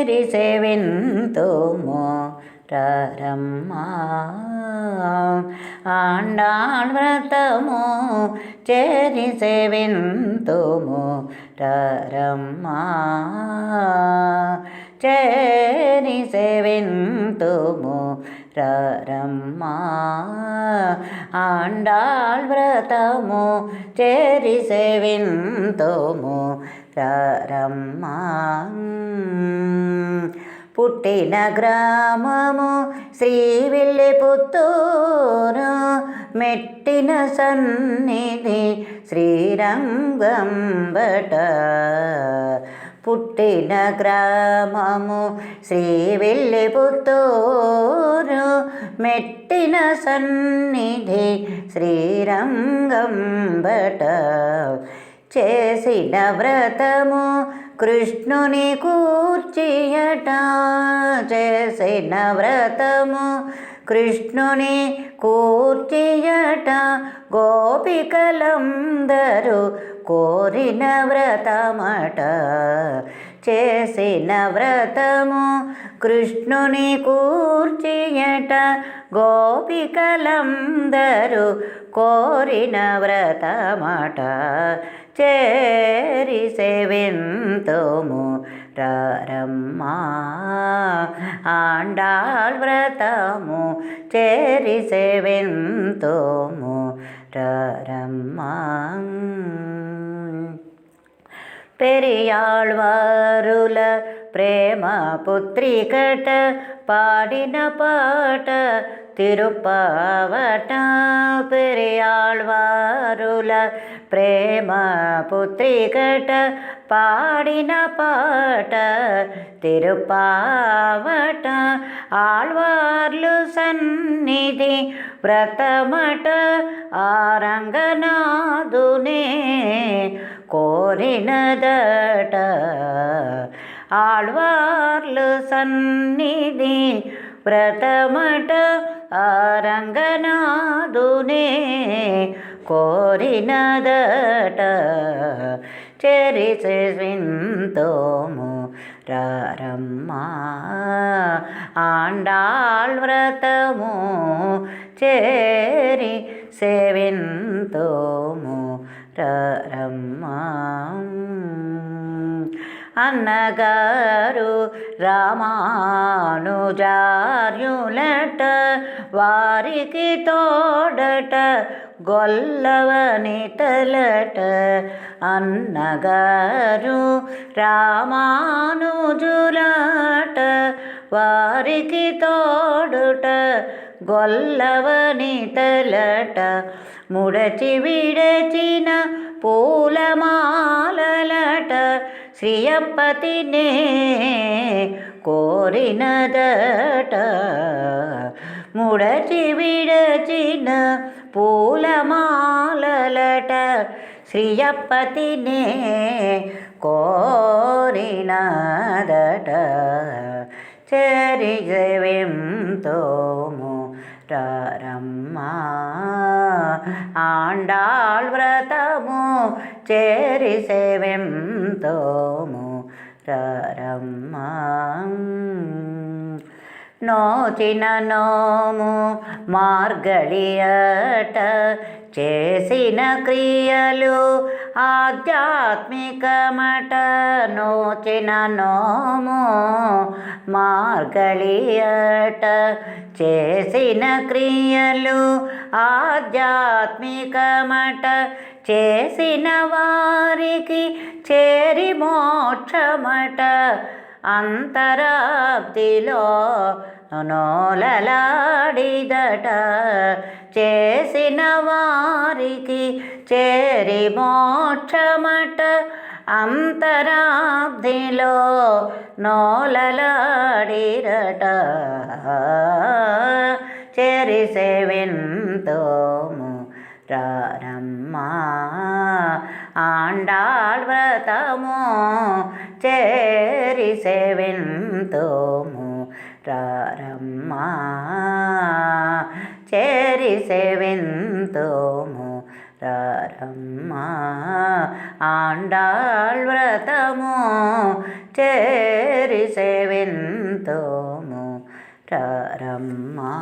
చేరి సేవింతుము రమ్మా ఆండాళ్ వ్రతము చేరి సేవింతుము రమ్మా చేరి సేవింతుము రమ్మా ఆండాళ్ వ్రతము చేరి సేవింతుము రమ్మా పుట్టిన గ్రామము శ్రీవిల్లి పుత్తూరు. మెట్టిన సన్నిధి శ్రీరంగం బట. పుట్టిన గ్రామము శ్రీవిల్లి పుత్తూరు. మెట్టిన సన్నిధి శ్రీరంగం బట. చేసిన వ్రతము కృష్ణుని కూర్చియట చేసిన వ్రతము కృష్ణుని కూర్చియట గోపికలందరూ కోరిన వ్రతమట. చేసిన వ్రతము కృష్ణుని కూర్చియట గోపికలందరూ కోరిన వ్రతమట. చేరి సేవింతుము రమ్మా ఆండాల్ వ్రతము చేరి సేవింతుము రమ్మా పెరియాళ్వారుల ప్రేమ పుత్రికట పాడిన పాట తిరుపావట పెరియాళ్వారుల ప్రేమ పుత్రికట పాడిన పాట తిరుపావట ఆళ్వార్లు సన్నిధి వ్రతమట ఆరంగనాదునే కోరినదట ఆళ్వార్లు సన్నిధి వ్రతమట ఆరంగనాదునే కోరినదట. చెరిసే వింతోము రమ్మా ఆండాళ్ వ్రతము చేరి సేవింతోము రమ్మా అన్నగారు రామానుజార్యులట వారికి తోడట గొల్లవని తలట అన్నగారు రామానుజులట వారికి తోడుట గొల్లవని తలట ముడచి విడచిన పూలమాలలట శ్రీయపతినే కోరినదట ముడచి విడచిన పూలమాలలట శ్రీయపతినే కోరినదట చెరిజవింతోము రమ్మా ఆండాళ్ వ్రతము చేరి సేవింతోము రమ్మా నోచిన నోము మార్గళియట చేసిన క్రియలు ఆధ్యాత్మికమట నోచిన నోము మార్గళియట చేసిన క్రియలు ఆధ్యాత్మికమట చేసిన వారికి చేరి మోక్షమట అంతరాబ్దిలో నోలలాడిదట చేసిన వారికి చేరి మోక్షమట అంతరాబ్దిలో నోలలాడిరట. చెరి సేవింతోము రమ్మా ఆండాళ్ వ్రతము చేరి సేవింతోము రమ్మా చేరి సేవింతోము రారమ్మా ఆండాళ్ వ్రతము చేరి సేవింతోము రారమ్మా